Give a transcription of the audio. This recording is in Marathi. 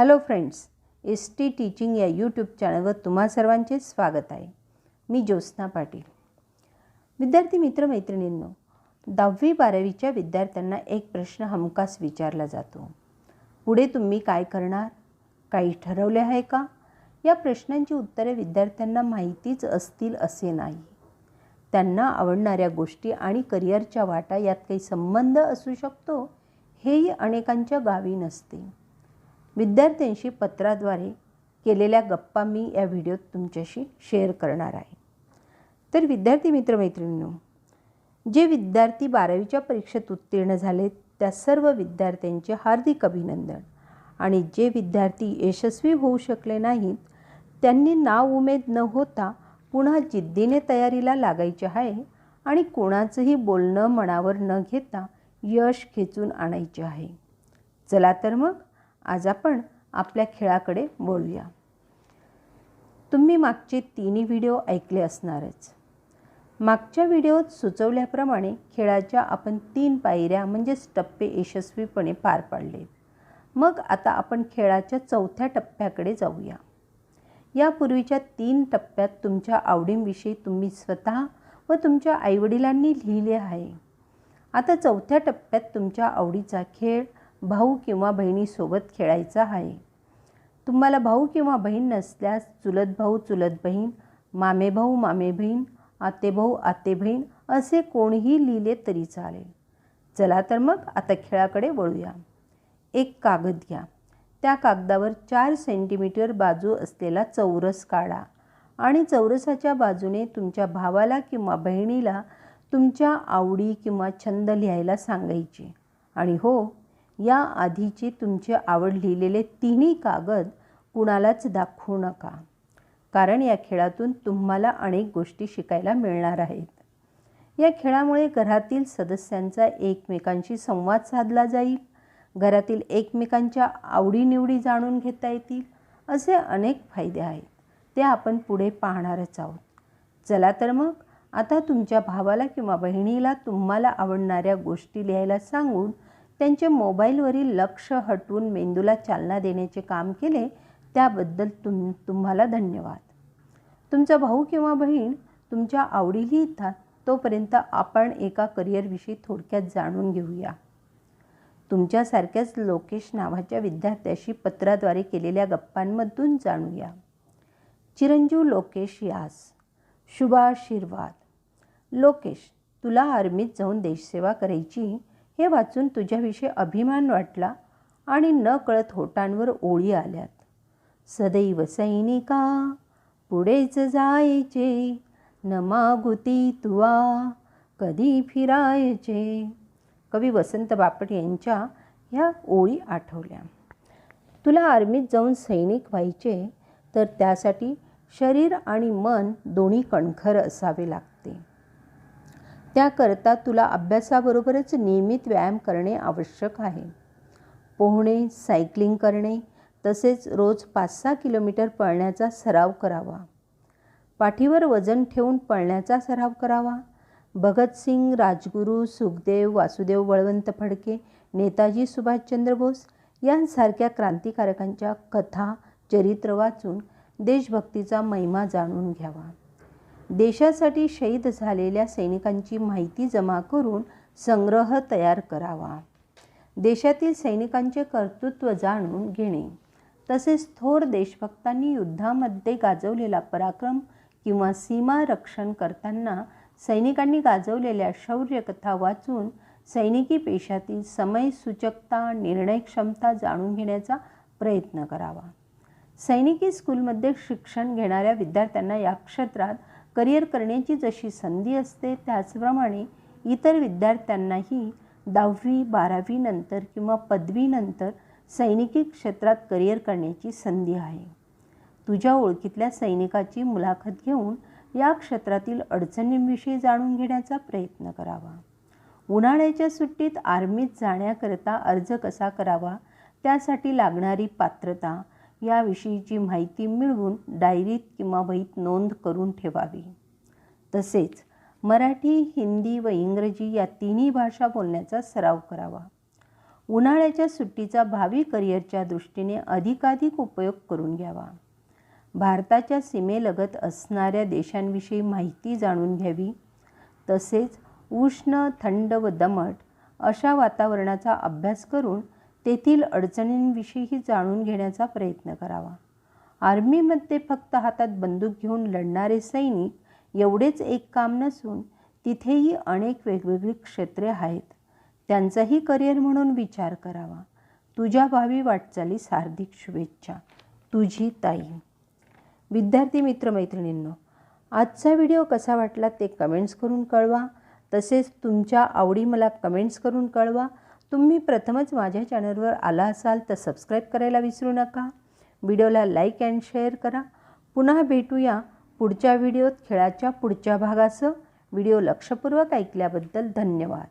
Hello friends S T teaching या यूट्यूब चॅनलवर तुम्हा सर्वांचे स्वागत आहे. मी ज्योत्स्ना पाटील. विद्यार्थी मित्रमैत्रिणींनो दहावी बारावीच्या विद्यार्थ्यांना एक प्रश्न हमखास विचारला जातो. पुढे तुम्ही काय करणार? काही ठरवले आहे का? या प्रश्नांची उत्तरे विद्यार्थ्यांना माहितीच असतील असे नाही. त्यांना आवडणाऱ्या गोष्टी आणि करिअरच्या वाटा यात काही संबंध असू शकतो हेही अनेकांच्या गावी नसते. विद्यार्थ्यांशी पत्राद्वारे केलेल्या गप्पा मी या व्हिडिओत तुमच्याशी शेअर करणार आहे. तर विद्यार्थी मित्रमैत्रिणींनो जे विद्यार्थी बारावीच्या परीक्षेत उत्तीर्ण झाले त्या सर्व विद्यार्थ्यांचे हार्दिक अभिनंदन. आणि जे विद्यार्थी यशस्वी होऊ शकले नाहीत त्यांनी नाव उमेद न होता पुन्हा जिद्दीने तयारीला लागायचे आहे आणि कोणाचंही बोलणं मनावर न घेता यश खेचून आणायचे आहे. चला तर मग आज आपण आपल्या खेळाकडे बोलूया. तुम्ही मागचे तिन्ही व्हिडिओ ऐकले असणारच. मागच्या व्हिडिओत सुचवल्याप्रमाणे खेळाच्या आपण तीन पायऱ्या म्हणजेच टप्पे यशस्वीपणे पार पाडले. मग आता आपण खेळाच्या चौथ्या टप्प्याकडे जाऊया. यापूर्वीच्या तीन टप्प्यात तुमच्या आवडींविषयी तुम्ही स्वतः व तुमच्या आईवडिलांनी लिहिले आहे. आता चौथ्या टप्प्यात तुमच्या आवडीचा खेळ भाऊ किंवा बहिणीसोबत खेळायचा आहे. तुम्हाला भाऊ किंवा बहीण नसल्यास चुलत भाऊ चुलत बहीण मामे भाऊ मामे बहीण आते भाऊ आते बहीण असे कोणीही लिहिले तरी चालेल. चला तर मग आता खेळाकडे वळूया. एक कागद घ्या. त्या कागदावर चार सेंटीमीटर बाजू असलेला चौरस काढा आणि चौरसाच्या बाजूने तुमच्या भावाला किंवा बहिणीला तुमच्या आवडी किंवा छंद लिहायला सांगायचे. आणि हो या आधीचे तुमचे आवड लिहिलेले तिन्ही कागद कुणालाच दाखवू नका. कारण या खेळातून तुम्हाला अनेक गोष्टी शिकायला मिळणार आहेत. या खेळामुळे घरातील सदस्यांचा एकमेकांशी संवाद साधला जाईल. घरातील एकमेकांच्या आवडीनिवडी जाणून घेता येतील असे अनेक फायदे आहेत. ते आपण पुढे पाहणारच आहोत. चला तर मग आता तुमच्या भावाला किंवा बहिणीला तुम्हाला आवडणाऱ्या गोष्टी लिहायला सांगून त्यांचे मोबाईलवरील लक्ष हटवून मेंदूला चालना देण्याचे काम केले त्याबद्दल तुम तुम्हाला धन्यवाद. तुमचा भाऊ किंवा बहीण तुमच्या आवडी लिहितात तोपर्यंत आपण एका करिअरविषयी थोडक्यात जाणून घेऊया. तुमच्यासारख्याच लोकेश नावाच्या विद्यार्थ्याशी पत्राद्वारे केलेल्या गप्पांमधून जाणूया. चिरंजीव लोकेश यास. शुभाशीर्वाद लोकेश तुला आर्मीत जाऊन देशसेवा करायची? हे वाचून तुझ्याविषयी अभिमान वाटला आणि न कळत होटांवर ओळी आल्यात. सदैव सैनिका पुढेच जायचे. न मागुती तुवा कधी फिरायचे. कवी वसंत बापट यांच्या ह्या ओळी आठवल्या. तुला आर्मीत जाऊन सैनिक व्हायचे तर त्यासाठी शरीर आणि मन दोन्ही कणखर असावे लागते त्याकरता तुला अभ्यासाबरोबरच नियमित व्यायाम करणे आवश्यक आहे. पोहणे सायकलिंग करणे तसेच रोज पाच सहा किलोमीटर पळण्याचा सराव करावा. पाठीवर वजन ठेवून पळण्याचा सराव करावा. भगतसिंग राजगुरू सुखदेव वासुदेव बळवंत फडके नेताजी सुभाषचंद्र बोस यांसारख्या क्रांतिकारकांच्या कथा चरित्र वाचून देशभक्तीचा महिमा जाणून घ्यावा. देशासाठी शहीद झालेल्या सैनिकांची माहिती जमा करून संग्रह तयार करावा. देशातील सैनिकांचे कर्तृत्व जाणून घेणे. तसेच थोर देशभक्तांनी युद्धामध्ये गाजवलेला पराक्रम किंवा सीमा रक्षण करताना सैनिकांनी गाजवलेल्या शौर्यकथा वाचून सैनिकी पेशातील समयसूचकता निर्णय क्षमता जाणून घेण्याचा प्रयत्न करावा. सैनिकी स्कूलमध्ये शिक्षण घेणाऱ्या विद्यार्थ्यांना या क्षेत्रात करिअर करण्याची जशी संधी असते त्याचप्रमाणे इतर विद्यार्थ्यांनाही दहावी बारावीनंतर किंवा पदवीनंतर सैनिकी क्षेत्रात करिअर करण्याची संधी आहे. तुझ्या ओळखीतल्या सैनिकाची मुलाखत घेऊन या क्षेत्रातील अडचणींविषयी जाणून घेण्याचा प्रयत्न करावा. उन्हाळ्याच्या सुट्टीत आर्मीत जाण्याकरता अर्ज कसा करावा त्यासाठी लागणारी पात्रता याविषयीची माहिती मिळवून डायरीत किंवा वहीत नोंद करून ठेवावी. तसेच मराठी हिंदी व इंग्रजी या तिन्ही भाषा बोलण्याचा सराव करावा. उन्हाळ्याच्या सुट्टीचा भावी करिअरच्या दृष्टीने अधिकाधिक उपयोग करून घ्यावा. भारताच्या सीमेलगत असणाऱ्या देशांविषयी माहिती जाणून घ्यावी. तसेच उष्ण थंड व दमट अशा वातावरणाचा अभ्यास करून तेथील अडचणींविषयीही जाणून घेण्याचा प्रयत्न करावा. आर्मीमध्ये फक्त हातात बंदूक घेऊन लढणारे सैनिक एवढेच एक काम नसून तिथेही अनेक वेगवेगळी क्षेत्रे आहेत. त्यांचाही करिअर म्हणून विचार करावा. तुझ्या भावी वाटचालीस हार्दिक शुभेच्छा. तुझी ताई. विद्यार्थी मित्रमैत्रिणींनो आजचा व्हिडिओ कसा वाटला ते कमेंट्स करून कळवा. तसेच तुमच्या आवडी मला कमेंट्स करून कळवा. तुम्ही प्रथमच माझ्या चॅनलवर आला असाल तर सबस्क्राईब करायला विसरू नका. व्हिडिओला लाईक अँड शेअर करा. पुन्हा भेटूया पुढच्या व्हिडिओत खेळाच्या पुढच्या भागासह. व्हिडिओ लक्षपूर्वक ऐकल्याबद्दल धन्यवाद.